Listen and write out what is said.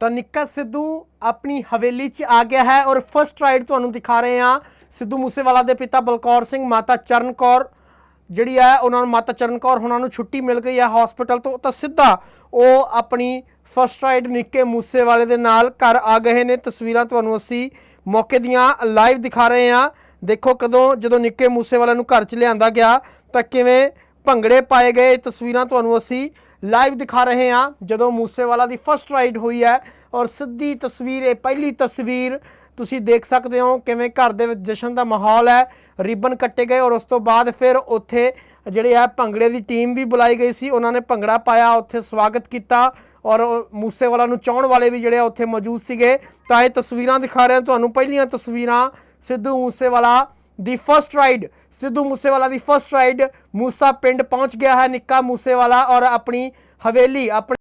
ਤਾਂ ਨਿੱਕਾ ਸਿੱਧੂ ਆਪਣੀ ਹਵੇਲੀ 'ਚ ਆ ਗਿਆ ਹੈ ਔਰ ਫਰਸਟ ਰਾਈਡ ਤੁਹਾਨੂੰ ਦਿਖਾ ਰਹੇ ਹਾਂ। ਸਿੱਧੂ ਮੂਸੇਵਾਲਾ ਦੇ ਪਿਤਾ ਬਲਕੌਰ ਸਿੰਘ, ਮਾਤਾ ਚਰਨ ਕੌਰ, ਜਿਹੜੀ ਹੈ ਉਹਨਾਂ ਨੂੰ ਮਾਤਾ ਚਰਨ ਕੌਰ ਉਹਨਾਂ ਨੂੰ ਛੁੱਟੀ ਮਿਲ ਗਈ ਹੈ ਹਸਪੀਟਲ ਤੋਂ। ਤਾਂ ਸਿੱਧਾ ਉਹ ਆਪਣੀ ਫਰਸਟ ਰਾਈਡ ਨਿੱਕੇ ਮੂਸੇਵਾਲੇ ਦੇ ਨਾਲ ਘਰ ਆ ਗਏ ਨੇ। ਤਸਵੀਰਾਂ ਤੁਹਾਨੂੰ ਅਸੀਂ ਮੌਕੇ ਦੀਆਂ ਲਾਈਵ ਦਿਖਾ ਰਹੇ ਹਾਂ। ਦੇਖੋ ਕਦੋਂ ਜਦੋਂ ਨਿੱਕੇ ਮੂਸੇਵਾਲੇ ਨੂੰ ਘਰ 'ਚ ਲਿਆਂਦਾ ਗਿਆ, ਤਾਂ ਕਿਵੇਂ ਭੰਗੜੇ ਪਾਏ ਗਏ ਇਹ ਤਸਵੀਰਾਂ ਤੁਹਾਨੂੰ ਅਸੀਂ ਲਾਈਵ ਦਿਖਾ ਰਹੇ ਹਾਂ, ਜਦੋਂ ਮੂਸੇਵਾਲਾ ਦੀ ਫਰਸਟ ਰਾਈਡ ਹੋਈ ਹੈ ਔਰ ਸਿੱਧੀ ਤਸਵੀਰ, ਇਹ ਪਹਿਲੀ ਤਸਵੀਰ ਤੁਸੀਂ ਦੇਖ ਸਕਦੇ ਹੋ ਕਿਵੇਂ ਘਰ ਦੇ ਵਿੱਚ ਜਸ਼ਨ ਦਾ ਮਾਹੌਲ ਹੈ, ਰਿਬਨ ਕੱਟੇ ਗਏ ਔਰ ਉਸ ਤੋਂ ਬਾਅਦ ਫਿਰ ਉੱਥੇ ਜਿਹੜੇ ਆ ਭੰਗੜੇ ਦੀ ਟੀਮ ਵੀ ਬੁਲਾਈ ਗਈ ਸੀ, ਉਹਨਾਂ ਨੇ ਭੰਗੜਾ ਪਾਇਆ, ਉੱਥੇ ਸਵਾਗਤ ਕੀਤਾ ਔਰ ਮੂਸੇਵਾਲਾ ਨੂੰ ਚਾਹਣ ਵਾਲੇ ਵੀ ਜਿਹੜੇ ਆ ਉੱਥੇ ਮੌਜੂਦ ਸੀਗੇ। ਤਾਂ ਇਹ ਤਸਵੀਰਾਂ ਦਿਖਾ ਰਹੇ ਹਾਂ, ਤੁਹਾਨੂੰ ਪਹਿਲੀਆਂ ਤਸਵੀਰਾਂ ਸਿੱਧੂ ਮੂਸੇਵਾਲਾ ਦੀ ਫਰਸਟ ਰਾਈਡ ਸਿੱਧੂ ਮੂਸੇਵਾਲਾ ਦੀ ਫਰਸਟ ਰਾਈਡ ਮੂਸਾ ਪਿੰਡ ਪਹੁੰਚ ਗਿਆ ਹੈ ਨਿੱਕਾ ਮੂਸੇਵਾਲਾ ਔਰ ਆਪਣੀ ਹਵੇਲੀ, ਆਪਣੀ